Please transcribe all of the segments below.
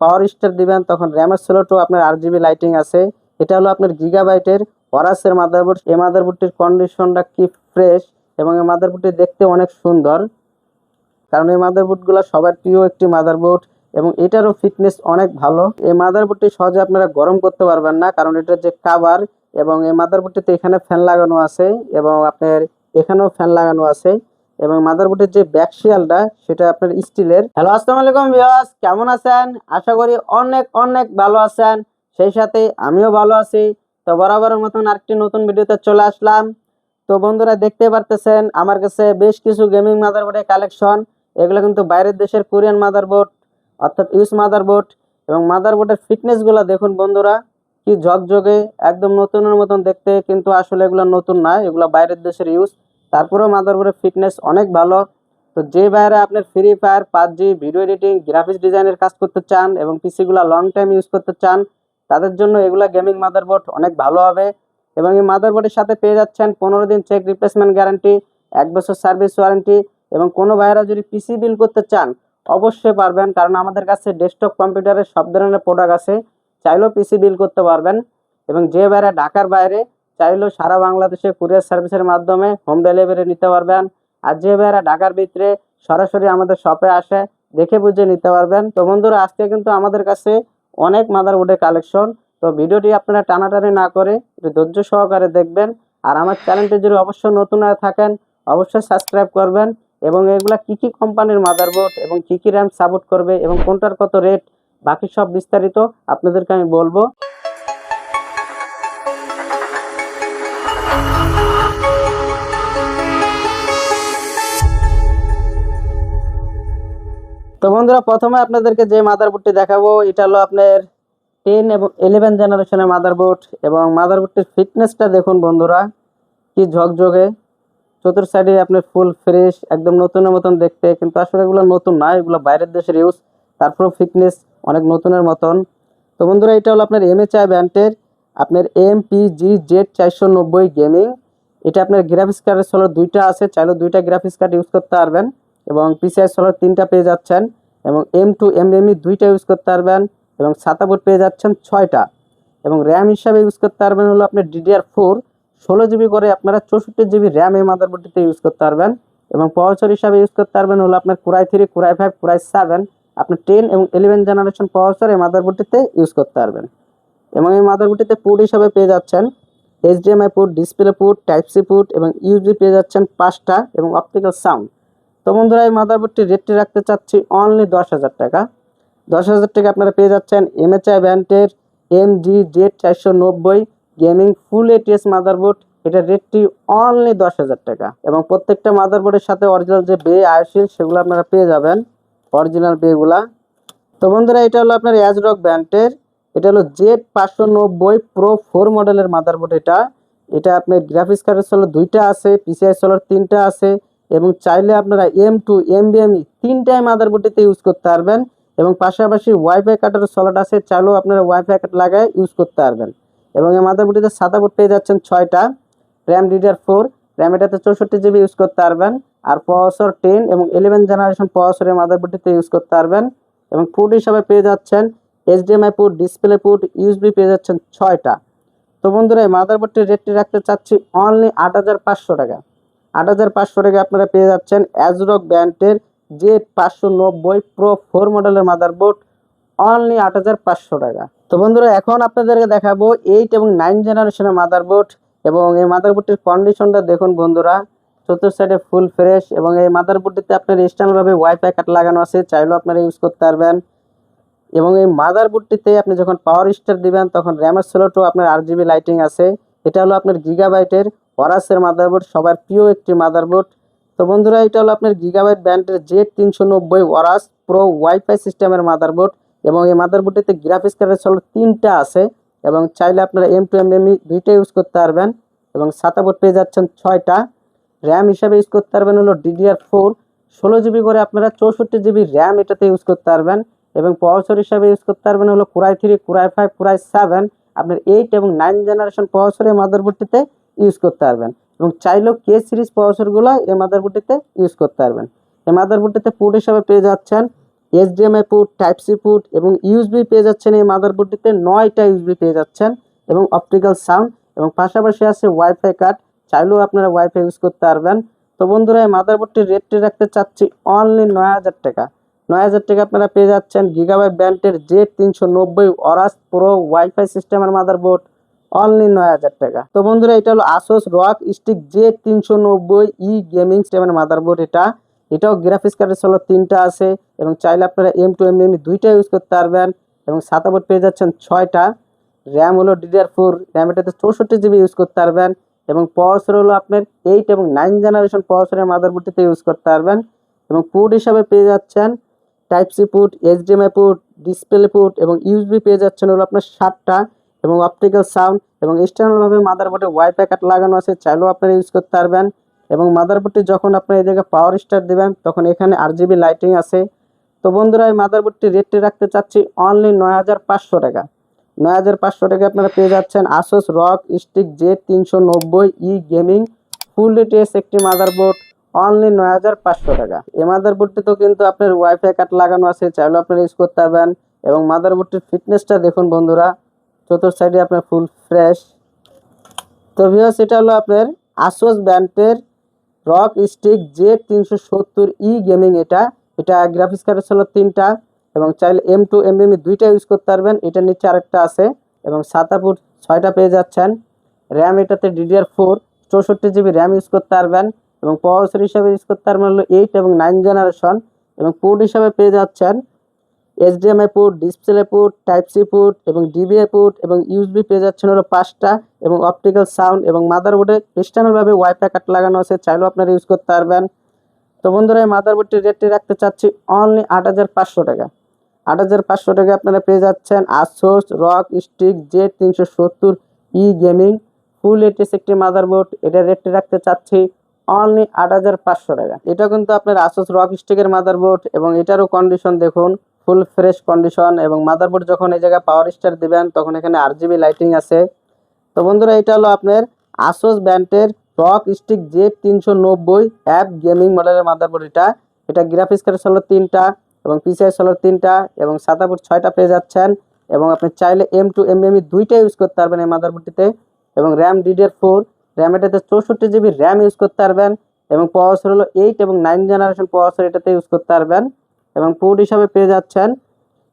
পাওয়ার star দিবেন, তখন র্যামের স্লটও আপনার আট জিবি লাইটিং আছে। এটা হলো আপনার গিগাবাইটের ওরাসের মাদারবোর্ড এই মাদারবোর্ডটির কন্ডিশনটা কি ফ্রেশ এবং এই মাদারবোর্ডটি দেখতে অনেক সুন্দর। কারণ এই মাদারবোর্ডগুলো সবার প্রিয় একটি মাদারবোর্ড এবং এটারও ফিটনেস অনেক ভালো। এই মাদারবোর্ডটি সহজে আপনারা গরম করতে পারবেন না, কারণ এটার যে কাভার এবং এই মাদারবোর্ডটিতে এখানে ফ্যান লাগানো আছে এবং আপনার এখানেও ফ্যান লাগানো আছে। এবং মাদারবোর্ডের যে ব্যাক শিয়ালটা, সেটা আপনার স্টিলের। হ্যালো আসসালামু আলাইকুম ভিউয়ার্স কেমন আছেন? আশা করি অনেক অনেক ভালো আছেন। সেই সাথে আমিও ভালো আছি। তো বরাবরের মতন আরেকটি নতুন ভিডিওতে চলে আসলাম। তো বন্ধুরা দেখতে পারতেছেন, আমার কাছে বেশ কিছু গেমিং মাদারবোর্ডের কালেকশন এগুলো কিন্তু বাইরের দেশের কোরিয়ান মাদারবোর্ড অর্থাৎ ইউজ মাদারবোর্ড এবং মাদারবোর্ডের ফিটনেসগুলো দেখুন বন্ধুরা, কি ঝকঝকে, একদম নতুনের মতন দেখতে, কিন্তু আসলে এগুলো নতুন না, এগুলো বাইরের দেশের ইউজ তারপরেও মাদারবোর্ডের ফিটনেস অনেক ভালো। তো যে বাইরে আপনার Free Fire PUBG video editing graphics ডিজাইনের কাজ করতে চান এবং পিসিগুলো লং টাইম ইউজ করতে চান, তাদের জন্য এগুলা গেমিং মাদারবোর্ড অনেক ভালো হবে। এবং এই মাদারবোর্ডের সাথে পেয়ে যাচ্ছেন পনেরো দিন চেক রিপ্লেসমেন্ট গ্যারান্টি এক বছর সার্ভিস ওয়ারেন্টি এবং কোনো ভাইয়েরা যদি পিসি বিল করতে চান, অবশ্যই পারবেন। কারণ আমাদের কাছে ডেস্কটপ কম্পিউটারের সব ধরনের প্রোডাক্ট আছে, চাইলেও পিসি বিল করতে পারবেন। এবং যে ভাইয়েরা ঢাকার বাইরে চাইলেও সারা বাংলাদেশে কুরিয়ার সার্ভিসের মাধ্যমে হোম ডেলিভারি নিতে পারবেন। আর যে ভাইয়েরা ঢাকার ভিতরে সরাসরি আমাদের শপে আসে, দেখে বুঝে নিতে পারবেন। তো বন্ধুরা, আজকে কিন্তু আমাদের কাছে অনেক মাদারবোর্ডের কালেকশন তো ভিডিওটি আপনারা টানাটানি না করে একটু ধৈর্য সহকারে দেখবেন। আর আমার চ্যানেলটি যদি অবশ্যই নতুন হয়ে থাকেন, অবশ্যই সাবস্ক্রাইব করবেন এবং এগুলা কি কি কোম্পানির মাদারবোর্ড এবং কি কি র্যাম সাপোর্ট করবে এবং কোনটার কত রেট বাকি সব বিস্তারিত আপনাদেরকে আমি বলব। তো বন্ধুরা, প্রথমে আপনাদেরকে যে মাদারবোর্ডটি দেখাবো, এটা হলো আপনার টেন এবং ইলেভেন জেনারেশনের মাদারবোর্ড এবং মাদারবোর্ডটির ফিটনেসটা দেখুন বন্ধুরা, কি ঝকঝকে। চতুর সাইডে আপনার ফুল ফ্রেশ একদম নতুনের মতন দেখতে, কিন্তু আসলে এগুলো নতুন না, এগুলো বাইরের দেশের ইউজ তারপরেও ফিটনেস অনেক নতুনের মতন। তো বন্ধুরা, এটা হলো আপনার এমএচআই ব্যান্ডের, আপনার এম পি জি জেড চারশো নব্বই গেমিং এটা আপনার গ্রাফিক্স কার্ডের সোলার দুইটা আছে, চাইলেও দুইটা গ্রাফিক্স কার্ড ইউজ করতে পারবেন এবং পিসিআই সোলার তিনটা পেয়ে যাচ্ছেন। এবং এম টু এম এমই দুইটা ইউজ করতে পারবেন এবং সাতাবোর্ড পেয়ে যাচ্ছেন ছয়টা। এবং র্যাম হিসাবে ইউজ করতে পারবেন হলো আপনার ডিডিআর ফোর ষোলো জিবি করে আপনারা চৌষট্টি জিবি র্যাম এই মাদারবোর্ডটিতে ইউজ করতে পারবেন। এবং প্রসেসর হিসাবে ইউজ করতে পারবেন হলো আপনার core i three core i five core i seven আপনি টেন এবং ইলেভেন জেনারেশন প্রসেসর এই মাদারবোর্ডটিতে ইউজ করতে পারবেন। এবং এই মাদারবোর্ডটিতে পোর্ট হিসাবে পেয়ে যাচ্ছেন HDMI port display port type C port এবং ইউজি পেয়ে যাচ্ছেন পাঁচটা এবং অপটিক্যাল সাউন্ড তো বন্ধুরা, এই মাদারবোর্ডটির রেটটি রাখতে চাচ্ছি অনলি দশ হাজার টাকা। দশ হাজার টাকা আপনারা পেয়ে যাচ্ছেন এমএচআই ব্যান্ডের এম জি জেড চারশো নব্বই গেমিং ফুল এটিএস মাদারবোর্ড এটার রেটটি অনলি দশ হাজার টাকা। এবং প্রত্যেকটা মাদারবোর্ডের সাথে অরিজিনাল যে বে আয়সিল সেগুলো আপনারা পেয়ে যাবেন অরিজিনাল বেগুলা তো বন্ধুরা, এটা হলো আপনার অ্যাজরক ব্যান্ডের এটা হলো জেড পাঁচশো নব্বই প্রো ফোর মডেলের মাদারবোর্ড এটা। এটা আপনার গ্রাফিক্স কার্ডের সোলার দুইটা আছে পিসিআই সোলার তিনটা আছে। এবং চাইলে আপনারা এম টু এম বিএমই তিনটাই মাদারবোর্ডটিতে ইউজ করতে পারবেন এবং পাশাপাশি ওয়াইফাই কাটার সোলার আছে, চাইলেও আপনারা ওয়াইফাই কাট লাগায় ইউজ করতে পারবেন। এবং এই মাদারবোর্ডটিতে সাদা বোর্ড পেয়ে যাচ্ছেন ছয়টা র্যাম ডিডিআর ফোর র্যাম এটাতে চৌষট্টি জিবি ইউজ করতে পারবেন, আর প্রসেসর টেন এবং ইলেভেন জেনারেশন প্রসেসরের মাদারবোর্ডটিতে ইউজ করতে পারবেন। এবং পোর্ট হিসাবে পেয়ে যাচ্ছেন HDMI port display port USB পেয়ে যাচ্ছেন ছয়টা। তো বন্ধুরা, এই মাদারবোর্ডটির রেটটি রাখতে চাচ্ছি অনলি আট হাজার পাঁচশো টাকা। আট হাজার পাঁচশো টাকা আপনারা পেয়ে যাচ্ছেন অ্যাজরক ব্যান্ডের জেড পাঁচশো নব্বই প্রো ফোর মডেলের মাদারবোর্ড অনলি আট হাজার পাঁচশো টাকা। তো বন্ধুরা, এখন আপনাদেরকে দেখাবো এইট এবং নাইন জেনারেশনের মাদারবোর্ড এবং এই মাদারবোর্ডটির কন্ডিশনটা দেখুন বন্ধুরা। চতুর সাইডে ফুল ফ্রেশ এবং এই মাদারবোর্ডটিতে আপনার এক্সটার্নালভাবে ওয়াইফাই কাট লাগানো আছে, চাইলেও আপনারা ইউজ করতে পারবেন। এবং এই মাদারবোর্ডটিতে আপনি যখন পাওয়ার স্টার দিবেন, তখন র্যামের স্লটও আপনার আট জিবি লাইটিং আছে। এটা হলো আপনার গিগাবাইটের ওরাসের মাদারবোর্ড সবার প্রিয় একটি মাদারবোর্ড তো বন্ধুরা, এটা হলো আপনার গিগাবাইট ব্র্যান্ডের জেড তিনশো নব্বই ওয়ারাস প্রো ওয়াইফাই সিস্টেমের মাদারবোর্ড এবং এই মাদারবোর্ডটিতে গ্রাফিক্স কার্ডের ষোলো তিনটা আছে এবং চাইলে আপনারা এম টু এম এমই দুইটা ইউজ করতে পারবেন এবং সাতাবোর্ড পেয়ে যাচ্ছেন ছয়টা। র্যাম হিসাবে ইউজ করতে পারবেন হলো ডিডিআর ফোর ষোলো জিবি করে আপনারা চৌষট্টি জিবি র্যাম এটাতে ইউজ করতে পারবেন এবং প্রসেসর হিসাবে ইউজ করতে পারবেন হলো core i three core i five core i seven আপনার এইট এবং নাইন জেনারেশন প্রসেসরের মাদারবোর্ডটিতে ইউজ করতে পারবেন। এবং চাইলেও কে সিরিজ প্রসেসরগুলো এই মাদারবোর্ডটিতে ইউজ করতে পারবেন। এই মাদারবোর্ডটিতে পোর্ট হিসাবে পেয়ে যাচ্ছেন HDMI port type C port এবং ইউএসবি পেয়ে যাচ্ছেন এই মাদারবোর্ডটিতে নয়টা ইউএসবি পেয়ে যাচ্ছেন এবং অপটিক্যাল সাউন্ড এবং পাশাপাশি আছে ওয়াইফাই কার্ড চাইলেও আপনারা ওয়াইফাই ইউজ করতে পারবেন। তো বন্ধুরা, এই মাদারবোর্ডটির রেটটি রাখতে চাচ্ছি অনলি নয় হাজার টাকা। নয় হাজার টাকা আপনারা পেয়ে যাচ্ছেন গিগাবাই ব্র্যান্ডের জে তিনশো নব্বই অরাস প্রো ওয়াইফাই সিস্টেমের মাদারবোর্ড অনলি নয় হাজার টাকা। তো বন্ধুরা, এটা হলো আসোস রক স্টিক জে তিনশো নব্বই ই গেমিং সিস্টেমের মাদারবোর্ড এটা। এটাও গ্রাফিক্স কার্ডের হলো তিনটা আছে এবং চাইলে আপনারা এম টু এম এম দুইটা ইউজ করতে পারবেন এবং সাতাবোর্ড পেয়ে যাচ্ছেন ছয়টা। র্যাম হলো ডিডিআর ফোর র্যাম এটাতে চৌষট্টি জিবি ইউজ করতে পারবেন এবং প্রসেসর হলো আপনার এইট এবং নাইন জেনারেশন প্রসেসরের মাদারবোর্ডটিতে ইউজ করতে পারবেন এবং পুট হিসাবে পেয়ে যাচ্ছেন type C port HDMI port display port এবং ইউএসবি পেয়ে যাচ্ছেন হলো আপনার সাতটা এবং অপটিক্যাল সাউন্ড এবং এক্সটার্নালভাবে মাদারবোর্ডে ওয়াইফাই কাট লাগানো আছে, চাইলেও আপনারা ইউজ করতে পারবেন। এবং মাদারবোর্ডটি যখন আপনার এই জায়গায় পাওয়ার স্টার দেবেন, তখন এখানে আর জিবি লাইটিং আছে। তো বন্ধুরা, এই মাদারবোর্ডটি রেটটি রাখতে চাচ্ছি অনলি নয় হাজার পাঁচশো টাকা। নয় হাজার পাঁচশো টাকা আপনারা পেয়ে যাচ্ছেন আসোস রক স্টিক জে তিনশো নব্বই ই গেমিং ফুল ডিটেলস একটি মাদারবোর্ড অনলি নয় হাজার পাঁচশো টাকা। এই মাদারবোর্ডটিতেও কিন্তু আপনার ওয়াইফাই কাট লাগানো আছে, চাইলেও আপনারা ইউজ করতে পারবেন। এবং মাদারবোর্ডটির ফিটনেসটা দেখুন বন্ধুরা। চতুর্থ সাইডে আপনার ফুল ফ্রেশ তো ভিউয়ার্স এটা হলো আপনার আসোস ব্র্যান্ডের রক স্টিক জে তিনশো সত্তর ই গেমিং এটা। এটা গ্রাফিক্স কার্ডের হলো তিনটা এবং চাইলে এম টু এম এম দুইটা ইউজ করতে পারবেন। এটার নিচে আরেকটা আছে এবং সাতা ফুট ছয়টা পেয়ে যাচ্ছেন। র্যাম এটাতে ডিডিআর ফোর চৌষট্টি জিবি র্যাম ইউজ করতে পারবেন এবং প্রসেসর হিসাবে ইউজ করতে পারবেন হলো এইট এবং নাইন জেনারেশন এবং পোর্ট হিসাবে পেয়ে যাচ্ছেন HDMI port display port type C port এবং ডিবিআই পোর্ট এবং ইউএসবি পেয়ে যাচ্ছেন হলো পাঁচটা, এবং অপটিক্যাল সাউন্ড এবং মাদারবোর্ডে এক্সটার্নালভাবে ওয়াইফাই কাট লাগানো আছে, চাইলেও আপনারা ইউজ করতে পারবেন। তো বন্ধুরা, এই মাদারবোর্ডটির রেটটি রাখতে চাচ্ছি অনলি আট হাজার পাঁচশো টাকা। আট হাজার পাঁচশো টাকা আপনারা পেয়ে যাচ্ছেন আসোস রক স্টিক জে তিনশো সত্তর ই গেমিং ফুল এটিএস একটি মাদারবোর্ড এটার রেটটি রাখতে চাচ্ছি অনলি আট হাজার পাঁচশো টাকা। এটা কিন্তু আপনার আসোস রক স্টিকের মাদারবোর্ড এবং এটারও কন্ডিশন দেখুন। ফুল ফ্রেশ কন্ডিশন এবং মাদারবোর্ড যখন এই জায়গায় পাওয়ার স্টার দিবেন, তখন এখানে আর জিবি লাইটিং আছে। তো বন্ধুরা, এটা হলো আপনার আসোস ব্র্যান্ডের রক স্টিক জে তিনশো নব্বই অ্যাপ গেমিং মডেলের মাদারবোর্ড এটা। এটা গ্রাফিক্স কার্ড হলো তিনটা এবং পিসিআই হলো তিনটা এবং সাতাপুর ছয়টা পেয়ে যাচ্ছেন এবং আপনি চাইলে এম টু এম এম দুইটা ইউজ করতে পারবেন এই মাদারবোর্ডটিতে এবং র্যাম ডিডিআর ফোর র্যাম এটাতে চৌষট্টি জিবি র্যাম ইউজ করতে পারবেন এবং প্রসেসর হলো এইট এবং নাইন জেনারেশন প্রসেসর এটাতে ইউজ করতে পারবেন। এবং পোর্ট হিসাবে পেয়ে যাচ্ছেন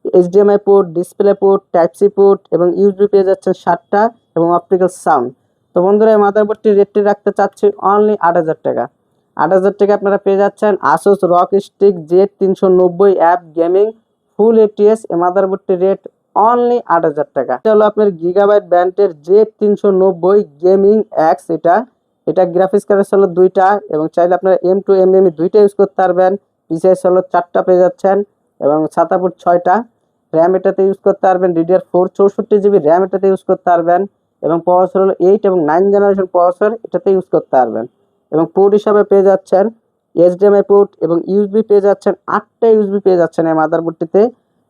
HDMI port display port type C port এবং ইউএসবি পেয়ে যাচ্ছেন সাতটা এবং অপটিক্যাল সাউন্ড তো বন্ধুরা, এই মাদারবোর্ডটির রেটটি রাখতে চাচ্ছি অনলি আট হাজার টাকা। আট হাজার টাকা আপনারা পেয়ে যাচ্ছেন আসুস রক স্টিক জেড তিনশো নব্বই অ্যাপ গেমিং ফুল এটিএস এই মাদারবোর্ডটির রেট অনলি আট হাজার টাকা। এটা হলো আপনার গিগাবাইট ব্র্যান্ডের জেড তিনশো নব্বই গেমিং অ্যাক্স এটা এটা গ্রাফিক্স কার্ডের হলো দুইটা এবং চাইলে আপনারা এম টু এম এম দুইটা ইউজ করতে পারবেন। পিসিএস হলো চারটা পেয়ে যাচ্ছেন এবং সাতাপুর ছয়টা। র্যাম এটাতে ইউজ করতে পারবেন ডিডিআর ফোর চৌষট্টি জিবি র্যাম এটাতে ইউজ করতে পারবেন এবং প্রসেসর হলো এইট এবং নাইন জেনারেশন প্রসেসর এটাতে ইউজ করতে পারবেন। এবং পোর্ট হিসাবে পেয়ে যাচ্ছেন এইচডিএমআই পোর্ট এবং ইউএসবি পেয়ে যাচ্ছেন, আটটা ইউএসবি পেয়ে যাচ্ছেন এই মাদারবোর্ডটিতে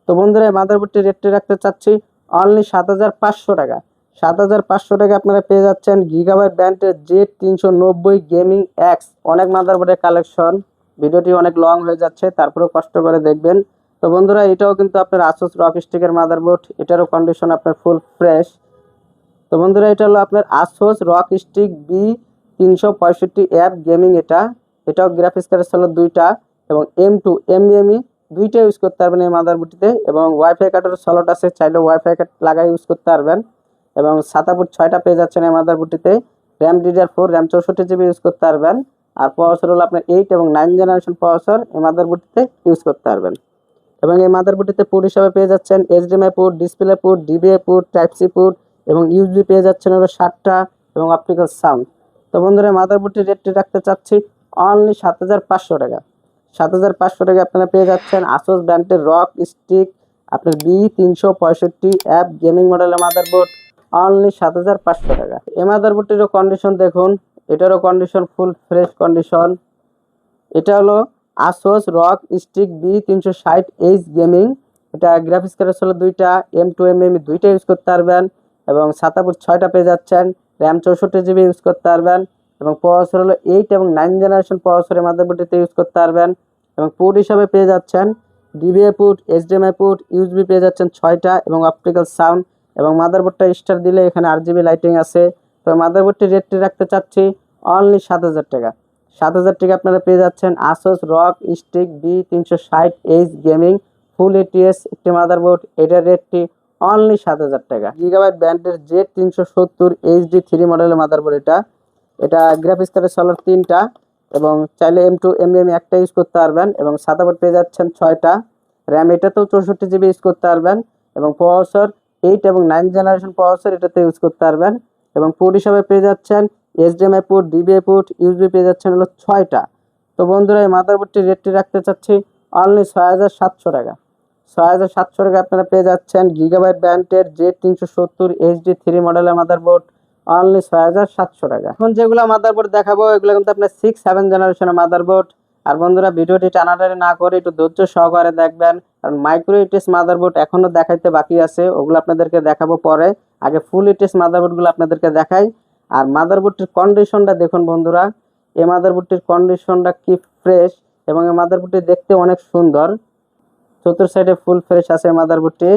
তো বন্ধুরা, এই মাদারবোর্ডটির রেটটি রাখতে চাচ্ছি অনলি সাত হাজার পাঁচশো টাকা। সাত হাজার পাঁচশো টাকা আপনারা পেয়ে যাচ্ছেন গিগাবাইট ব্র্যান্ডের জেড তিনশো নব্বই গেমিং অ্যাক্স অনেক মাদারবোর্ডের কালেকশন ভিডিওটি অনেক লং হয়ে যাচ্ছে, তারপরেও কষ্ট করে দেখবেন। তো বন্ধুরা, এটাও কিন্তু আপনার আসুস রক স্টিকের মাদারবোর্ড এটারও কন্ডিশন আপনার ফুল ফ্রেশ তো বন্ধুরা, এটা হলো আপনার আসোস রক স্টিক বি তিনশো পঁয়ষট্টি অ্যাপ গেমিং এটা। এটাও গ্রাফিক্স কার্ডের হলো দুইটা এবং এম টু এম এমই দুইটা ইউজ করতে পারবেন এই মাদারবোর্ডটিতে এবং ওয়াইফাই কার্ডের সলট আছে চাইলে ওয়াইফাই কার্ড লাগাই ইউজ করতে পারবেন। এবং সাতাপুর ছয়টা পেয়ে যাচ্ছেন এই মাদারবোর্ডটিতে র্যাম ডিডিআর ফোর র্যাম চৌষট্টি জিবি ইউজ করতে পারবেন। আর প্রসেসর হলো আপনার এইট এবং নাইন জেনারেশন প্রসেসর এই মাদারবোর্ডটিতে ইউজ করতে পারবেন। এবং এই মাদারবোর্ডটিতে পোর্ট হিসাবে পেয়ে যাচ্ছেন HDMI port display port DVI port type C port এবং ইউএসবি পেয়ে যাচ্ছেন হলো ষাটটা এবং অপটিক্যাল সাউন্ড তো বন্ধুরা মাদারবোর্ডটির রেটটি রাখতে চাচ্ছি অনলি সাত হাজার পাঁচশো টাকা। সাত হাজার পাঁচশো টাকা আপনারা পেয়ে যাচ্ছেন আসোস ব্র্যান্ডের রক স্টিক আপনার বি তিনশো পঁয়ষট্টি অ্যাপ গেমিং মডেলের মাদারবোর্ড অনলি সাত হাজার পাঁচশো টাকা। এই মাদারবোর্ডটিরও কন্ডিশন দেখুন এটারও কন্ডিশন ফুল ফ্রেশ কন্ডিশন এটা হলো আসোস রক স্টিক বি তিনশো ষাট এইচ গেমিং এটা গ্রাফিক্স কার্ডের হলো দুইটা এম টু এম এম দুইটা ইউজ করতে পারবেন এবং সাতাপুর ছয়টা পেয়ে যাচ্ছেন। র্যাম চৌষট্টি জিবি ইউজ করতে পারবেন এবং প্রসেসর হলো এইট এবং নাইন জেনারেশন প্রসেসরের মাদারবোর্ডটিতে ইউজ করতে পারবেন। এবং পোর্ট হিসাবে পেয়ে যাচ্ছেন DVI port HDMI port USB পেয়ে যাচ্ছেন ছয়টা এবং অপটিক্যাল সাউন্ড এবং মাদারবোর্ডটা স্টার দিলে এখানে আর জিবি লাইটিং আছে। তো মাদারবোর্ডটির রেটটি রাখতে চাচ্ছি অনলি সাত হাজার টাকা। সাত হাজার টাকা আপনারা পেয়ে যাচ্ছেন আসোস রক স্টিক বি তিনশো ষাট এইচ গেমিং ফুল এটিএস একটি মাদারবোর্ড এটার রেটটি অনলি সাত হাজার টাকা। গিগাবাইট ব্র্যান্ডের জেড তিনশো সত্তর এইচডি থ্রি মডেলের মাদারবোর্ড এটা। এটা গ্রাফিক্স কার্ডের সলার তিনটা এবং চাইলে এম টু এম এম একটা ইউজ করতে পারবেন এবং সাদাবোর্ড পেয়ে যাচ্ছেন ছয়টা। র্যাম এটাতেও চৌষট্টি জিবি ইউজ করতে পারবেন এবং প্রসেসর এইট এবং নাইন জেনারেশন প্রসেসর এটাতে ইউজ করতে পারবেন। এবং পোর্ট হিসাবে পেয়ে যাচ্ছেন HDMI port DVI port USB পেয়ে যাচ্ছেন হলো ছয়টা। তো বন্ধুরা, এই মাদারবোর্ডটির রেটটি রাখতে চাচ্ছি অনলি ছয় হাজার সাতশো টাকা। ছয় হাজার সাতশো টাকা আপনারা পেয়ে যাচ্ছেন গিগাবাইট ব্র্যান্ডের জে তিনশো সত্তর এইচডি থ্রি মডেলের মাদারবোর্ড অনলি ছয় হাজার সাতশো টাকা। এখন যেগুলো মাদারবোর্ড দেখাবো, এগুলো কিন্তু আপনার সিক্স সেভেন জেনারেশনের মাদারবোর্ড আর বন্ধুরা ভিডিওটি টানাটানি না করে একটু ধৈর্য সহকারে দেখবেন। কারণ মাইক্রো ইটিএস মাদারবোর্ড এখনও দেখাইতে বাকি আছে, ওগুলো আপনাদেরকে দেখাবো পরে। আগে ফুল ইটিএস মাদারবোর্ডগুলো আপনাদেরকে দেখাই। আর মাদারবোর্ডটির কন্ডিশনটা দেখুন বন্ধুরা। এই মাদারবোর্ডটির কন্ডিশনটা কি ফ্রেশ এবং এই মাদারবোর্ডটি দেখতে অনেক সুন্দর। চতুর সাইডে ফুল ফ্রেশ আছে এই মাদারবোর্ডটি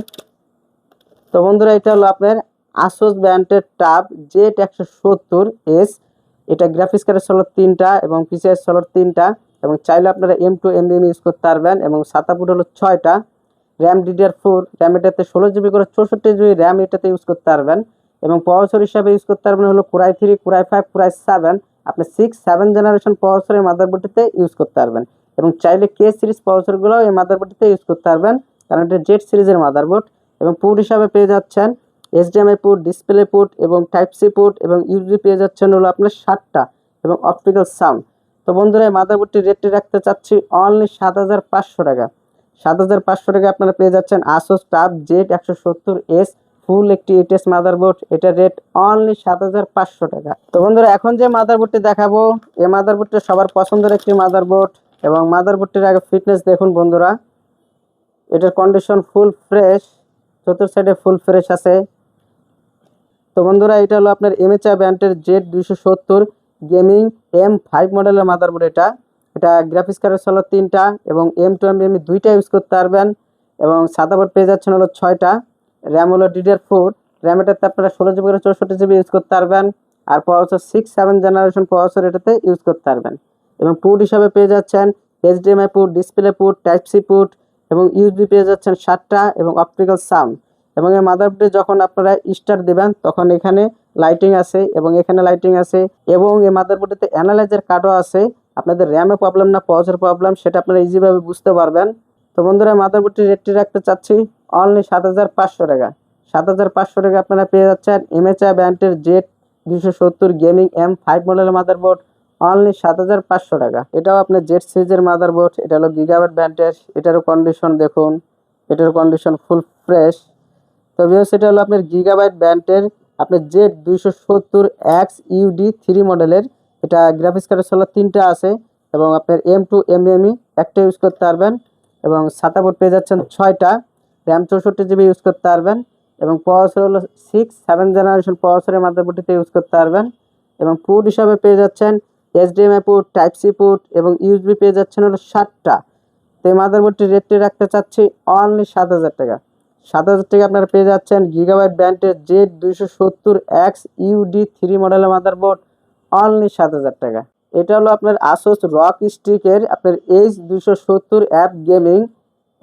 তো বন্ধুরা, এটা হলো আপনার আসোস ব্র্যান্ডের টাব জেট একশো সত্তর এস এটা গ্রাফিক্স কার্ডের সলর তিনটা এবং পিসিএস সলর তিনটা। এবং চাইলে আপনারা এম টু এম ইউজ করতে পারবেন এবং সাতাপুট হলো ছয়টা। র্যাম ডিডিআর ফোর র্যাম এটাতে ষোলো জিবি করে চৌষট্টি জিবি র্যাম এটাতে ইউজ করতে পারবেন এবং প্রসেসর হিসাবে ইউজ করতে পারবেন হলো core i three core i five core i seven আপনি সিক্স সেভেন জেনারেশন প্রসেসরের মাদারবোর্ডটিতে ইউজ করতে পারবেন এবং চাইলে কে সিরিজ প্রসেসরগুলো এই মাদারবোর্ডটিতে ইউজ করতে পারবেন। কারণ এটা জেড সিরিজের মাদারবোর্ড এবং পোর্ট হিসাবে পেয়ে যাচ্ছেন এইচডিএমআই পোর্ট ডিসপ্লে পোর্ট এবং টাইপ সি পোর্ট এবং ইউজি পেয়ে যাচ্ছেন হলো আপনার ষাটটা এবং অপটিক্যাল সাউন্ড তো বন্ধুরা, এই মাদারবোর্ডটির রেটটি রাখতে চাচ্ছি অনলি সাত হাজার পাঁচশো টাকা। সাত হাজার পাঁচশো টাকা আপনারা পেয়ে যাচ্ছেন আসোস টাপ জেড একশো সত্তর এস ফুল একটি এটিএস মাদারবোর্ড। এটার রেট অনলি সাত হাজার পাঁচশো টাকা। তো বন্ধুরা, এখন যে মাদারবোর্ডটি দেখাবো, এই মাদারবোর্ডটা সবার পছন্দের একটি মাদারবোর্ড এবং মাদারবোর্ডটির আগে ফিটনেস দেখুন বন্ধুরা। এটার কন্ডিশন ফুল ফ্রেশ চতুর সাইডে ফুল ফ্রেশ আছে। তো বন্ধুরা, এটা হলো আপনার এমএচআ ব্র্যান্ডের জেড দুইশো সত্তর। গেমিং এম ফাইভ মডেলের মাদারবোর্ড এটা। এটা গ্রাফিক্স কার্ডের হলো তিনটা এবং এম টু এম এম দুইটা ইউজ করতে পারবেন এবং সাদাবোর্ড পেয়ে যাচ্ছেন হলো ছয়টা। র্যাম হলো ডিডিআর ফোর র্যাম এটাতে আপনারা ষোলো জিবি করে চৌষট্টি জিবি ইউজ করতে পারবেন। আর processor six seven generation processor এটাতে ইউজ করতে পারবেন। এবং পোর্ট হিসাবে পেয়ে যাচ্ছেন HDMI port display port type C port এবং ইউএসবি পেয়ে যাচ্ছেন সাতটা এবং অপটিক্যাল সাউন্ড এবং এই মাদারবোর্ডে যখন আপনারা স্টার দেবেন, তখন এখানে লাইটিং আছে এবং এখানে লাইটিং আছে এবং এই মাদারবোর্ডেতে অ্যানালাইজার কার্ডও আছে। আপনাদের র্যামে প্রবলেম না পজের প্রবলেম সেটা আপনারা ইজিভাবে বুঝতে পারবেন। তো বন্ধুরা মাদারবোর্ডটির রেটটি রাখতে চাচ্ছি অনলি সাত হাজার পাঁচশো টাকা। সাত হাজার পাঁচশো টাকা আপনারা পেয়ে যাচ্ছেন এমএচআই ব্যান্ডের জেড দুশো সত্তর গেমিং এম ফাইভ মডেলের মাদারবোর্ড অনলি সাত হাজার পাঁচশো টাকা। এটাও আপনার জেড সিরিজের মাদারবোর্ড এটা হলো গিগাবাইট ব্যান্ডের এটারও কন্ডিশন দেখুন এটার কন্ডিশন ফুল ফ্রেশ তো ভিউয়ার্স এটা হলো আপনার গিগাবাইট ব্র্যান্ডের আপনার জেড দুইশো সত্তর এক্স ইউডি থ্রি মডেলের এটা গ্রাফিক্স কার্ডের সোলার তিনটা আছে, এবং আপনার এম টু এম এমই একটা ইউজ করতে পারবেন, এবং সাতাবোর্ড পেয়ে যাচ্ছেন ছয়টা র্যাম চৌষট্টি জিবি ইউজ করতে পারবেন, এবং প্রসেসর হলো সিক্স সেভেন জেনারেশন প্রসেসরের মাদারবোর্ডটিতে ইউজ করতে পারবেন, এবং পোর্ট হিসাবে পেয়ে যাচ্ছেন HDMI port type C port এবং ইউএসবি পেয়ে যাচ্ছেন হলো ষাটটা। তো এই মাদারবোর্ডটির রেটটি রাখতে চাচ্ছি অনলি সাত হাজার টাকা। সাত হাজার টাকা আপনারা পেয়ে যাচ্ছেন গিগাবাইট ব্র্যান্ডের জেড দুইশো সত্তর এক্স ইউডি থ্রি মডেলের মাদারবোর্ড অনলি সাত হাজার টাকা। এটা হলো আপনার আসোস রক স্টিকের আপনার এইচ দুইশো সত্তর অ্যাপ গেমিং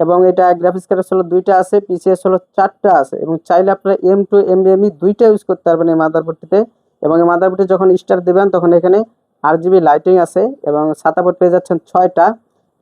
এবং এটা গ্রাফিক্স কার্ডের হলো দুইটা আছে পিসিএস হলো চারটা আছে এবং চাইলে আপনারা এম টু এম এমই দুইটা ইউজ করতে পারবেন এই মাদারবোর্ডটিতে এবং এই মাদারবোর্ডে যখন স্টার দেবেন তখন এখানে আট জিবি লাইটিং আছে এবং সাতাবোর্ড পেয়ে যাচ্ছেন ছয়টা।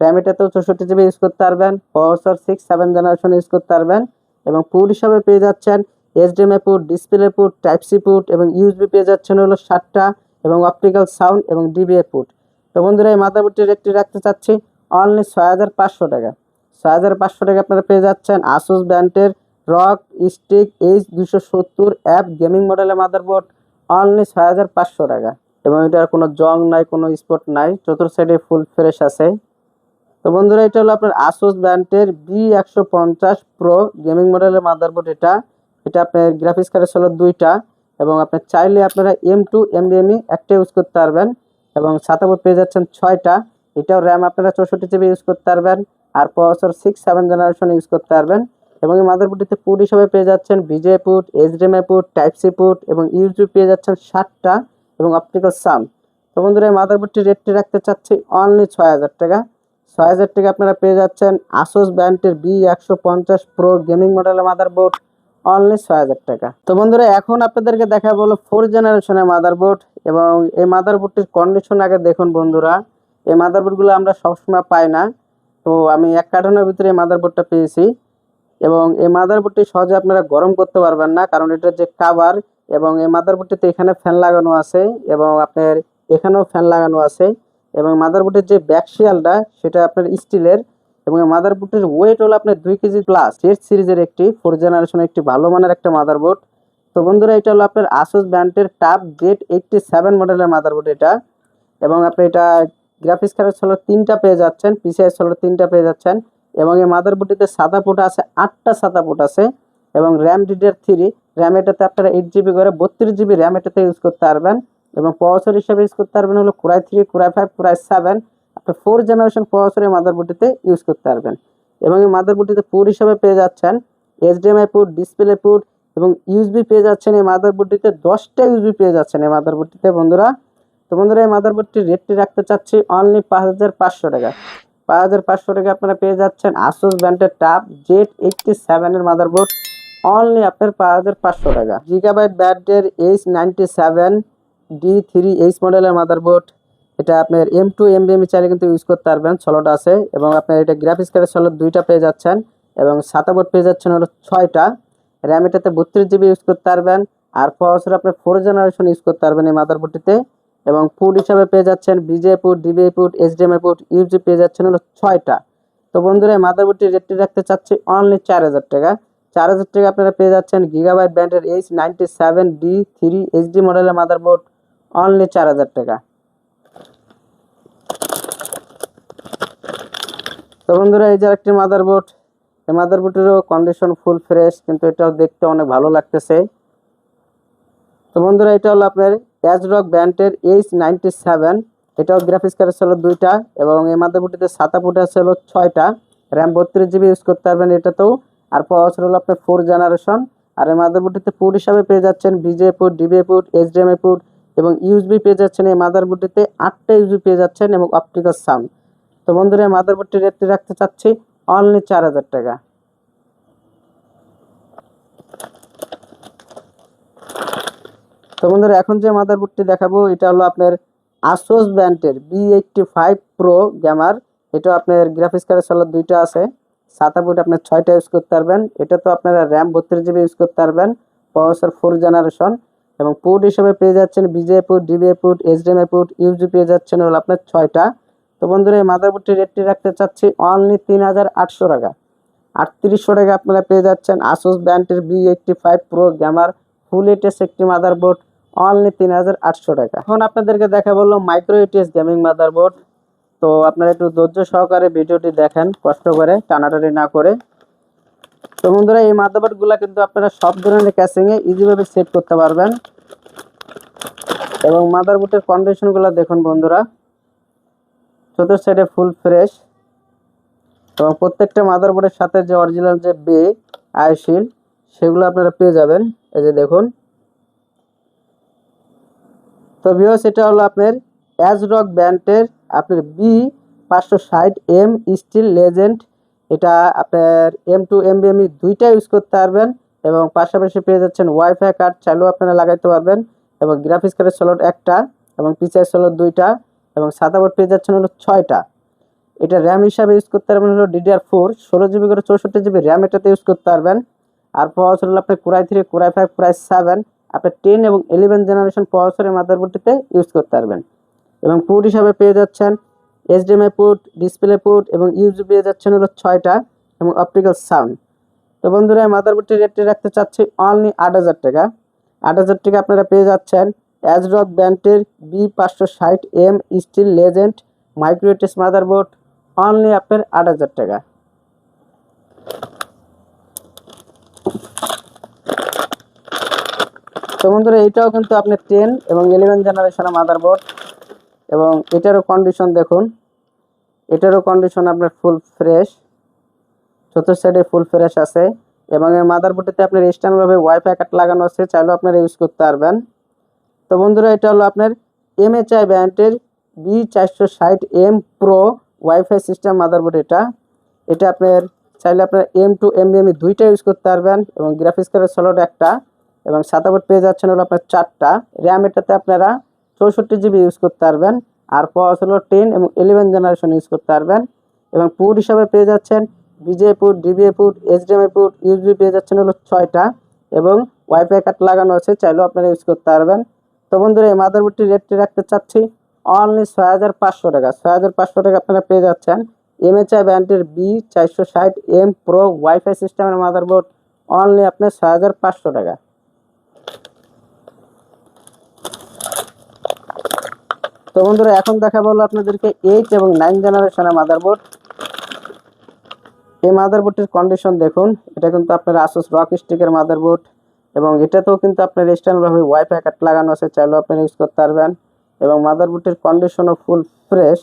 র্যাম এটাতেও চৌষট্টি জিবি ইউজ করতে পারবেন processor six seven generation use করতে পারবেন। এবং পোর্ট হিসাবে পেয়ে যাচ্ছেন HDMI port display port type C port এবং ইউএসবি পেয়ে যাচ্ছেন হলো সাতটা এবং অপটিক্যাল সাউন্ড এবং ডিবিএ পোর্ট তো বন্ধুরা, এই মাদারবোর্ডটির একটি রাখতে চাচ্ছি অনলি ছয় হাজার পাঁচশো টাকা। ছয় হাজার পাঁচশো টাকা আপনারা পেয়ে যাচ্ছেন আসুস ব্র্যান্ডের রক স্টিক এইচ দুশো সত্তর অ্যাপ গেমিং মডেলের মাদারবোর্ড অনলি ছয় হাজার পাঁচশো টাকা। এবং এটার কোনো জং নাই, কোনো স্পট নাই, চতুর্থ সাইডে ফুল ফ্রেশ আছে। তো বন্ধুরা, এটা হলো আপনার আসুস ব্র্যান্ডের বি একশো পঞ্চাশ প্রো গেমিং মডেলের মাদারবোর্ড এটা। এটা আপনার গ্রাফিক্স কার্ডের হলো দুইটা এবং আপনার চাইলে আপনারা এম টু এম এমবিএমই একটা ইউজ করতে পারবেন এবং সাতাবোর্ড পেয়ে যাচ্ছেন ছয়টা। এটাও র্যাম আপনারা চৌষট্টি জিবি ইউজ করতে পারবেন আর processor six seven generation use করতে পারবেন এবং এই মাদার মাদারবোর্ডটিতে পুট হিসাবে পেয়ে যাচ্ছেন VGA port HDMI port type C port এবং ইউজু পেয়ে যাচ্ছেন ষাটটা এবং অপটিক্যাল সাম তো বন্ধুরা, এই মাদারবোর্ডটির রেটটি রাখতে চাচ্ছি অনলি ছয় হাজার টাকা। ছয় হাজার টাকা আপনারা পেয়ে যাচ্ছেন আসোস ব্র্যান্ডের বি একশো পঞ্চাশ প্রো গেমিং মডেলের মাদারবোর্ড অনলি ছয় হাজার টাকা। তো বন্ধুরা, এখন আপনাদেরকে দেখা বলো ফোর জেনারেশনের মাদারবোর্ড এবং এই মাদারবোর্ডটির কন্ডিশন আগে দেখুন বন্ধুরা। এই মাদারবোর্ডগুলো আমরা সবসময় পাই না। তো আমি এক কার্টনের ভিতরে এই মাদারবোর্ডটা পেয়েছি এবং এই মাদারবোর্ডটি সহজে আপনারা গরম করতে পারবেন না, কারণ এটার যে কাভার এবং এই মাদারবোর্ডটিতে এখানে ফ্যান লাগানো আছে এবং আপনার এখানেও ফ্যান লাগানো আছে। এবং মাদারবোর্ডের যে ব্যাক শিয়ালটা, সেটা আপনার স্টিলের এবং মাদারবোর্ডের ওয়েট হলো আপনার দুই কেজি প্লাস জেড সিরিজের একটি ফোর জেনারেশনের একটি ভালো মানের একটা মাদারবোর্ড তো বন্ধুরা, এটা হলো আপনার আসুস ব্র্যান্ডের টাপ জেড এইটটি সেভেন মডেলের মাদারবোর্ড এটা। এবং আপনি এটা গ্রাফিক্স কার্ডের হলো তিনটা পেয়ে যাচ্ছেন পিসিআইএস হলো তিনটা পেয়ে যাচ্ছেন। এবং এই মাদারবোর্ডটিতে সাদা পোর্ট আছে, আটটা সাদা পোর্ট আছে। এবং র্যাম ডিডিআর থ্রি র্যাম এটাতে আপনারা এইট জিবি করে বত্রিশ জিবি র্যাম এটাতে ইউজ করতে পারবেন। এবং প্রসেসর হিসেবে ইউজ করতে পারবেন হলো core i three core i five core i seven আপনার ফোর জেনারেশন প্রসেসর এই মাদারবোর্ডটিতে ইউজ করতে পারবেন। এবং এই মাদারবোর্ডটিতে পোর্ট হিসাবে পেয়ে যাচ্ছেন এইচডিএমআই পোর্ট ডিসপ্লে পোর্ট এবং ইউএসবি পেয়ে যাচ্ছেন এই মাদারবোর্ডটিতে দশটা ইউএসবি পেয়ে যাচ্ছেন এই মাদারবোর্ডটিতে বন্ধুরা। তো বন্ধুরা, এই মাদারবোর্ডটির রেটটি রাখতে চাচ্ছি অনলি পাঁচ হাজার পাঁচশো টাকা। পাঁচ হাজার পাঁচশো টাকা আপনারা পেয়ে যাচ্ছেন আসুস ব্র্যান্ডের টাপ জেড এইটটি সেভেনের মাদারবোর্ড অনলি আপনার পাঁচ হাজার পাঁচশো টাকা। জিগাবাইট ব্যাটের H ninety seven D three H মডেলের মাদারবোর্ড এটা আপনার এম টু এম বি চাইলে কিন্তু ইউজ করতে পারবেন ষোলোটা আছে এবং আপনার এটা গ্রাফিক্স কার্ডের ষোলো দুইটা পেয়ে যাচ্ছেন এবং সাতা বোর্ড পেয়ে যাচ্ছেন হলো ছয়টা। র্যাম এটাতে বত্রিশ জিবি ইউজ করতে পারবেন আর প্রসেসর আপনি ফোর জেনারেশন ইউজ করতে পারবেন এই মাদারবোর্ডটিতে এবং পুট হিসাবে পেয়ে যাচ্ছেন VGA port DVI port HDMI port USB পেয়ে যাচ্ছেন হলো ছয়টা। তো বন্ধুরা, এই মাদারবোর্ডটির রেটটি রাখতে চাচ্ছি অনলি চার হাজার টাকা। চার হাজার টাকা আপনারা পেয়ে যাচ্ছেন গিগাবাইট ব্র্যান্ডের H ninety seven D three HD মডেলের মাদারবোর্ড অনলি চার হাজার টাকা। তো বন্ধুরা, এই যে একটি মাদারবোর্ড এই মাদার মাদারবোর্ডেরও কন্ডিশন ফুল ফ্রেশ কিন্তু এটাও দেখতে অনেক ভালো লাগতেছে। তো বন্ধুরা, এটা হলো আপনার অ্যাজরক ব্যান্ডের এইচ নাইনটি সেভেন এটাও গ্রাফিক্স কার্ড ছিল দুইটা, এবং এই মাদার মাদারবোর্ডটিতে সাতা ফুট আছে হলো ছয়টা। র্যাম বত্রিশ জিবি ইউজ করতে পারবেন এটাতেও। আর প্রসেসর হলো আপনার ফোর জেনারেশন আর এই মাদার মাদারবোর্ডটিতে পুট হিসাবে পেয়ে যাচ্ছেন VGA port DVI port HDMI port এবং ইউএসবি পেয়ে যাচ্ছেন এই মাদারবোর্ডটিতে আটটা ইউএসবি পেয়ে যাচ্ছেন এবং অপটিক্যাল সাউন্ড তো বন্ধুরা, এই মাদারবোর্ডটির রেটটি রাখতে চাচ্ছি অনলি চার হাজার টাকা। তো বন্ধুরা, এখন যে মাদারবোর্ডটি দেখাবো, এটা হলো আপনার আসোস ব্র্যান্ডের B eighty five pro gamer এটা আপনার গ্রাফিক্স কার্ডের সালার দুইটা আছে। সাতা বুট আপনার ছয়টা ইউজ করতে পারবেন। এটা তো আপনারা র্যাম বত্রিশ জিবি ইউজ করতে পারবেন। প্রসেসর ফোর জেনারেশন এবং পোর্ট হিসেবে পেয়ে যাচ্ছেন VGA port DVI port HDMI port USB পেয়ে যাচ্ছেন হলো আপনার ছয়টা। তো বন্ধুরা, এই মাদারবোর্ডটির রেটটি রাখতে চাচ্ছি অনলি তিন হাজার আটশো টাকা। আটত্রিশশো টাকা আপনারা পেয়ে যাচ্ছেন আসুস ব্র্যান্ডের B eighty five pro gamer full ATX একটি মাদারবোর্ড অনলি তিন হাজার আটশো টাকা। এখন আপনাদেরকে দেখা বলল মাইক্রো এইটিএস গেমিং মাদারবোর্ড তো আপনারা একটু ধৈর্য সহকারে ভিডিওটি দেখেন, কষ্ট করে, টানাটানি না করে। তো বন্ধুরা, এই মাদারবোর্ডগুলো কিন্তু আপনারা সব ধরনের ক্যাসিংয়ে ইজিভাবে সেট করতে পারবেন। এবং মাদারবোর্ডের কন্ডিশনগুলো দেখুন বন্ধুরা। চতুর্থ সাইডে ফুল ফ্রেশ এবং প্রত্যেকটা মাদারবোর্ডের সাথে যে অরিজিনাল যে বে আইশিল সেগুলো আপনারা পেয়ে যাবেন। এই যে দেখুন। তো ভিউয়ার্স সেটা হলো আপনার অ্যাজরক ব্যান্ডের আপনার বি পাঁচশো ষাট এম স্টিল লেজেন্ড এটা আপনার এম টু এম বিএমই দুইটা ইউজ করতে পারবেন এবং পাশাপাশি পেয়ে যাচ্ছেন ওয়াইফাই কার্ড চাইলেও আপনারা লাগাইতে পারবেন এবং গ্রাফিক্স কার্ডের স্লট একটা এবং পিসিআই স্লট দুইটা এবং সাদা বোর্ড পেয়ে যাচ্ছেন হলো ছয়টা। এটা র্যাম হিসাবে ইউজ করতে পারবেন হলো ডিডিআর ফোর ষোলো জিবি করে চৌষট্টি জিবি র্যাম এটাতে ইউজ করতে পারবেন। আর প্রসেসর হলো আপনার core i three core i five core i seven আপনার টেন এবং ইলেভেন জেনারেশন প্রসেসরের মাদারবোর্ডটিতে ইউজ করতে পারবেন। এবং পোর্ট হিসাবে পেয়ে যাচ্ছেন এইচডিএমআই পোর্ট ডিসপ্লে পোর্ট এবং ইউজি পেয়ে যাচ্ছেন হলো ছয়টা এবং অপটিক্যাল সাউন্ড তো বন্ধুরা এই মাদারবোর্ডটির রেটটি রাখতে চাচ্ছি অনলি আট হাজার টাকা। আট হাজার টাকা আপনারা পেয়ে যাচ্ছেন অ্যাজরক ব্র্যান্ডের বি পাঁচশো ষাট M steel legend micro ATX motherboard only আপনার আট হাজার টাকা। তো বন্ধুরা এটাও কিন্তু আপনার টেন এবং ইলেভেন জেনারেশনের মাদারবোর্ড এবং এটারও কন্ডিশন দেখুন। এটারও কন্ডিশন আপনার ফুল ফ্রেশ চতুর্থ সাইডে ফুল ফ্রেশ আছে। এবং এই মাদারবোর্ডটিতে আপনার স্ট্যান্ডভাবে ওয়াইফাই কাট লাগানো আছে, চাইলেও আপনারা ইউজ করতে পারবেন। তো বন্ধুরা, এটা হলো আপনার এমএচআই ব্র্যান্ডের বি চারশো ষাট M pro wifi system motherboard এটা। এটা আপনার, চাইলে আপনার এম টু এম বিএমই দুইটা ইউজ করতে পারবেন এবং গ্রাফিক্স কার্ডের সলট একটা। এবং সাতাবোর্ড পেয়ে যাচ্ছেন হলো আপনার চারটা। র্যাম এটাতে আপনারা চৌষট্টি জিবি ইউজ করতে পারবেন। আর পস হলো টেন এবং ইলেভেন জেনারেশন ইউজ করতে পারবেন। এবং পুট হিসাবে পেয়ে যাচ্ছেন VGA port DVI port HDMI port USB পেয়ে যাচ্ছেন হলো ছয়টা। এবং ওয়াইফাই কার্ড লাগানো আছে, চাইলেও আপনারা ইউজ করতে পারবেন। তো বন্ধুরা, এই মাদারবোর্ডটি রেটটি রাখতে চাচ্ছি। অনলি ছয় হাজার পাঁচশো টাকা। ছয় হাজার পাঁচশো টাকা আপনারা পেয়ে যাচ্ছেন। এমএচআই ব্র্যান্ডের বি চারশো ষাট এম প্রো ওয়াইফাই সিস্টেমের মাদারবোর্ড। অনলি আপনার ছয় হাজার পাঁচশো টাকা। তো বন্ধুরা, এখন দেখা বলল আপনাদেরকে এইট এবং নাইন জেনারেশনের মাদারবোর্ড এই মাদারবোর্ডটির কন্ডিশন দেখুন, এটা কিন্তু আপনার আসুস রক স্টিকের মাদারবোর্ড এবং এটাতেও কিন্তু আপনার এক্সটার্নালভাবে ওয়াইফাই কার্ড লাগানো আছে, চাইলেও আপনি ইউজ করতে পারবেন এবং মাদারবোর্ডটির কন্ডিশনও ফুল ফ্রেশ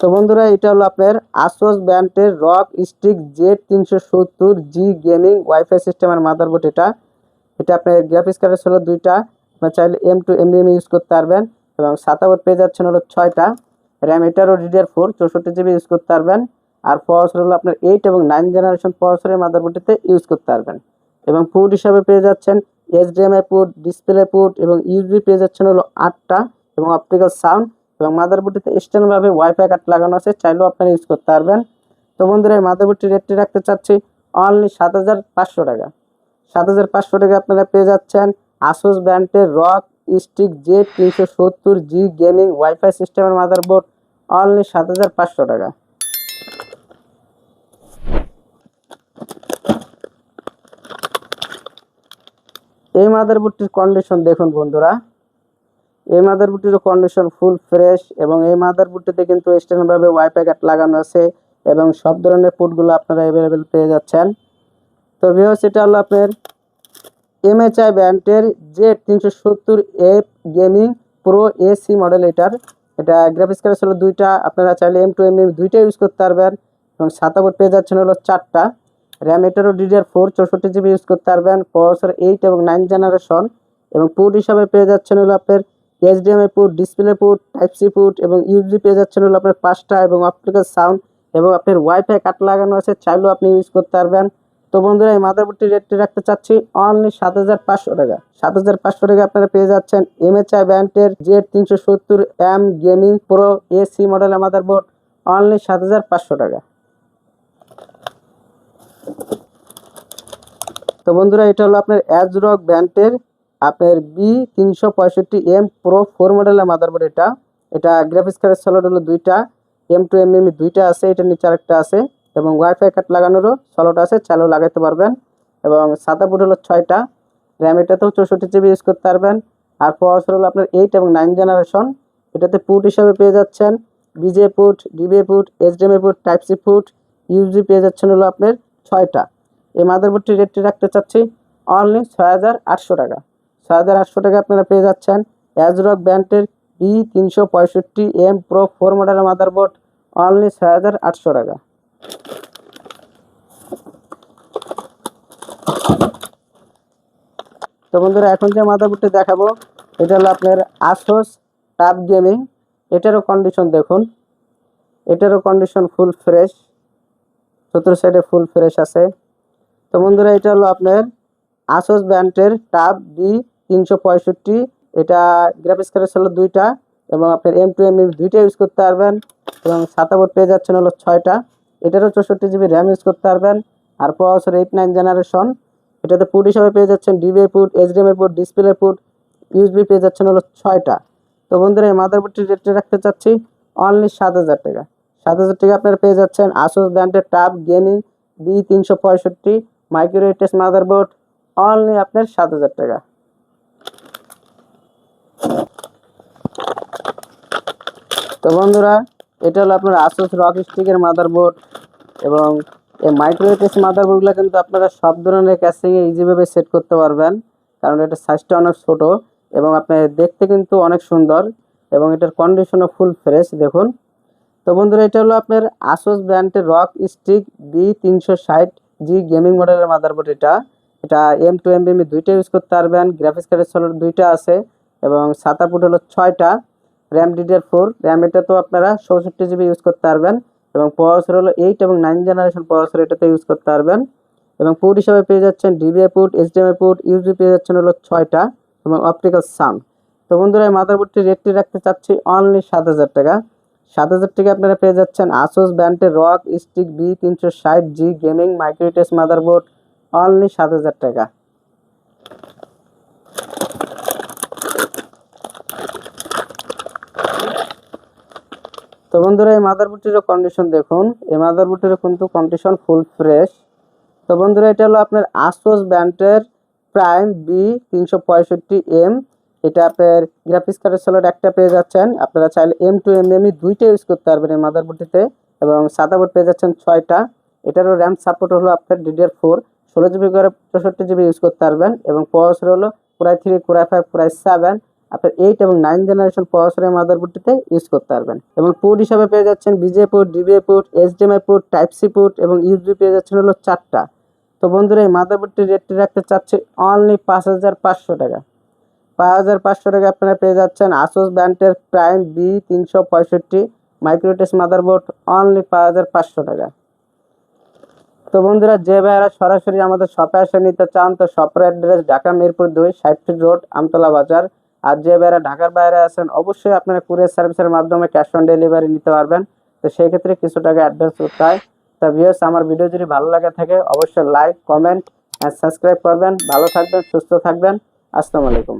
তো বন্ধুরা, এটা হলো আপনার আসোস ব্র্যান্ডের রক স্টিক জেড তিনশো সত্তর জি গেমিং ওয়াইফাই সিস্টেমের মাদারবোর্ড এটা। এটা আপনার গ্রাফিক্স কার্ডের ছিল দুইটা, আপনার চাইলে এম টু এম ইউজ করতে পারবেন। এবং সাতাবোর্ড পেয়ে যাচ্ছেন হলো ছয়টা। র্যাম এটারও ডিডিআর ফোর চৌষট্টি জিবি ইউজ করতে পারবেন। আর প্রসেসর হলো আপনার এইট এবং নাইন জেনারেশন প্রসেসরের মাদারবোর্ডটিতে ইউজ করতে পারবেন। এবং পুট হিসাবে পেয়ে যাচ্ছেন এইচডিএমআই পুট ডিসপ্লে পুট এবং ইউজবি পেয়ে যাচ্ছেন হলো আটটা এবং অপটিক্যাল সাউন্ড এবং মাদারবোর্ডটিতে এক্সটার্নালভাবে ওয়াইফাই কার্ড লাগানো আছে, চাইলেও আপনারা ইউজ করতে পারবেন। তো বন্ধুরা, এই মাদারবোর্ডটির রেটটি রাখতে চাচ্ছি অনলি সাত হাজার পাঁচশো টাকা। সাত হাজার পাঁচশো টাকা আপনারা পেয়ে যাচ্ছেন আসুস ব্র্যান্ডের রক স্টিক জে তিনশো সত্তর জি গেমিং ওয়াইফাই সিস্টেমের মাদারবোর্ড, অনলি সাত হাজার পাঁচশো টাকা। এই মাদারবোর্ডটির কন্ডিশন দেখুন বন্ধুরা। এই মাদারবোর্ডটির কন্ডিশন ফুল ফ্রেশ এবং এই মাদারবোর্ডটিতে কিন্তু এক্সটার্নালভাবে ওয়াইফাই কার্ড লাগানো আছে এবং সব ধরনের পোর্টগুলো আপনারা অ্যাভেলেবেল পেয়ে যাচ্ছেন। তো ভিউয়ার্স এটা হলো আপনার এমএচআই ব্র্যান্ডের জে তিনশো সত্তর F gaming pro AC model এটার। এটা গ্রাফিক্স কার্ড ছিল দুইটা, আপনারা চাইলে এম টু এম এম দুইটা ইউজ করতে পারবেন এবং সাতাবোর্ড পেয়ে যাচ্ছেন হলো চারটা। র্যাম এটারও ডিডিআর ফোর চৌষট্টি জিবি ইউজ করতে পারবেন প্রসেসর এইট এবং নাইন জেনারেশন এবং পুট হিসাবে পেয়ে যাচ্ছেন হলো আপনার HDMI port display port type C port এবং ইউজি পেয়ে যাচ্ছেন হলো আপনার পাঁচটা এবং অপটিক্যাল সাউন্ড এবং আপনার ওয়াইফাই কাট লাগানো আছে, চাইলেও আপনি ইউজ করতে পারবেন। তো বন্ধুরা, এই মাদারবোর্ডটির রেটটি রাখতে চাচ্ছি। অনলি সাত হাজার পাঁচশো টাকা। সাত হাজার পাঁচশো টাকা আপনারা পেয়ে যাচ্ছেন এমএচআই ব্র্যান্ডের জেড তিনশো সত্তর এম গেমিং প্রো এসি মডেলের মাদারবোর্ড। অনলি সাত হাজার পাঁচশো টাকা। তো বন্ধুরা, এটা হলো আপনার অ্যাজরক ব্র্যান্ডের আপনার বি তিনশো পঁয়ষট্টি এম প্রো ফোর মডেলের মাদারবোর্ড এটা। এটা গ্রাফিক্স কার্ডের সলট হলো দুইটা এম টু এম এম দুইটা আছে, এটার নিচে আরেকটা আছে। এবং ওয়াইফাই কার্ড লাগানোরও সলট আছে চালও লাগাতে পারবেন। এবং সাদা বুট হলো ছয়টা র্যাম এটাতেও চৌষট্টি জিবি ইউজ করতে পারবেন। আর প্রসেসর হলো আপনার এইট এবং নাইন জেনারেশন এটাতে পুট হিসাবে পেয়ে যাচ্ছেন। VGA port DVI port HDMI port type C port USB পেয়ে যাচ্ছেন হলো আপনার ছয়টা। এই মাদারবোর্ডটির রেটটি রাখতে চাচ্ছি অনলি ছয় হাজার আটশো টাকা। ছয় হাজার আটশো টাকা আপনারা পেয়ে যাচ্ছেন অ্যাজরক ব্র্যান্ডের বি তিনশো পঁয়ষট্টি এম প্রো ফোর মডেলের মাদারবোর্ড অনলি ছয় হাজার আটশো টাকা। তো বন্ধুরা, এখন যে মাদারবোর্ডটি দেখাবো, এটা হলো আপনার আসোস টাপ গেমিং এটারও কন্ডিশন দেখুন। এটারও কন্ডিশন ফুল ফ্রেশ চতুর্থ সাইডে ফুল ফ্রেশ আছে। তো বন্ধুরা, এটা হলো আপনার আসোস ব্র্যান্ডের টাব বি তিনশো পঁয়ষট্টি। এটা গ্রাফিক্স কার্ডের ছিল দুইটা এবং আপনার এম টু এম দুইটা ইউজ করতে পারবেন এবং সাতাবোর্ড পেয়ে যাচ্ছেন হলো ছয়টা। এটারও চৌষট্টি জিবি র্যাম ইউজ করতে পারবেন। আর প্রসেসর এইট নাইন জেনারেশন এটাতে পুট হিসাবে পেয়ে যাচ্ছেন DVI port HDMI port display port USB পেয়ে যাচ্ছেন হলো ছয়টা। তো বন্ধুরা, এই মাদারবোর্ডটির রেটটা রাখতে চাচ্ছি অনলি সাত হাজার টাকা। সাত হাজার টাকা আপনারা পেয়ে যাচ্ছেন আসুস ব্র্যান্ডের টাব গেমিং বি তিনশো পঁয়ষট্টি মাইক্রো এইটেস মাদারবোর্ড অনলি আপনার সাত হাজার টাকা। তো বন্ধুরা এটা হলো আপনার আসুস রক স্টিকের মাদারবোর্ড এবং এই মাইক্রো এইটেস মাদারবোর্ডগুলো কিন্তু আপনারা সব ধরনের ক্যাসিংয়ে ইজিভাবে সেট করতে পারবেন। কারণ এটা সাইজটা অনেক ছোট এবং আপনার দেখতে কিন্তু অনেক সুন্দর এবং এটার কন্ডিশনও ফুল ফ্রেশ দেখুন। তো বন্ধুরা, এটা হলো আপনার আসুস ব্র্যান্ডের রক স্টিক বি তিনশো ষাট জি গেমিং মডেলের মাদারবোর্ড এটা। এটা এম টু এম বি দুইটা ইউজ করতে পারবেন। গ্রাফিক্স কার্ডের সোলার দুইটা আছে এবং সাতা ফুট হলো ছয়টা। র্যাম ডিডিআর ফোর র্যাম এটা তো আপনারা চৌষট্টি জিবি ইউজ করতে পারবেন এবং প্রসেসর হলো এইট এবং নাইন জেনারেশন প্রসেসর এটাতে ইউজ করতে পারবেন। এবং পোর্ট হিসাবে পেয়ে যাচ্ছেন DVI port HDMI port USB পেয়ে যাচ্ছেন হলো ছয়টা এবং অপটিক্যাল সাউন্ড তো বন্ধুরা, এই মাদারবোর্ডটি রেটটি রাখতে চাচ্ছি অনলি সাত হাজার টাকা। সাত হাজার টাকা আপনারা পেয়ে যাচ্ছেন আসুস ব্র্যান্ডের রক স্টিক বি তিনশো ষাট G gaming micro ATX motherboard only সাত হাজার টাকা। তো বন্ধুরা, এই মাদারবোর্ডটিরও কন্ডিশন দেখুন। এই মাদারবোর্ডটিরও কিন্তু কন্ডিশন ফুল ফ্রেশ তো বন্ধুরা, এটা হলো আপনার আসোস ব্র্যান্ডের প্রাইম বি তিনশো পঁয়ষট্টি এম এটা আপনার গ্রাফিক্স কার্ডের সোলার একটা পেয়ে যাচ্ছেন। আপনারা চাইলে এম টু এম এমই দুইটা ইউজ করতে পারবেন এই মাদারবোর্ডটিতে এবং সাদা বোর্ড পেয়ে যাচ্ছেন ছয়টা। এটারও র্যাম সাপোর্ট হলো আপনার ডিডিআর ফোর ষোলো জিবি করে চৌষট্টি জিবি ইউজ করতে পারবেন। এবং প্রসেসর হলো core i three core i five core i seven আপনার এইট এবং নাইন জেনারেশন প্রসেসরের মাদারবোর্ডটিতে ইউজ করতে পারবেন। এবং পোর্ট হিসাবে পেয়ে যাচ্ছেন VGA port DVI port HDMI port type C port এবং ইউজি পেয়ে যাচ্ছেন হলো চারটা। তো বন্ধুরা, এই মাদারবোর্ডটির রেটটি রাখতে চাচ্ছি অনলি পাঁচ হাজার পাঁচশো টাকা। পাঁচ হাজার পাঁচশো টাকা আপনারা পেয়ে যাচ্ছেন আসুস ব্র্যান্ডের প্রাইম বি তিনশো পঁয়ষট্টি মাইক্রোটেস মাদারবোর্ড অনলি পাঁচ হাজার পাঁচশো টাকা। তো বন্ধুরা, যে ভাইয়ারা সরাসরি আমাদের শপে এসে নিতে চান, তো শপের অ্যাড্রেস ঢাকা মিরপুর দুই ফিট রোড আমতলা বাজার। আর যে ভাইয়ারা ঢাকার বাইরে আছেন, অবশ্যই আপনারা কুরিয়ার সার্ভিসের মাধ্যমে ক্যাশ অন ডেলিভারি নিতে পারবেন। তো সেই ক্ষেত্রে কিছু টাকা অ্যাডভান্স করতে হয়। তা ভিউয়ার্স আমার ভিডিও যদি ভালো লাগে থাকে, অবশ্যই লাইক কমেন্ট অ্যান্ড সাবস্ক্রাইব করবেন। ভালো থাকবেন, সুস্থ থাকবেন। আসসালামু আলাইকুম।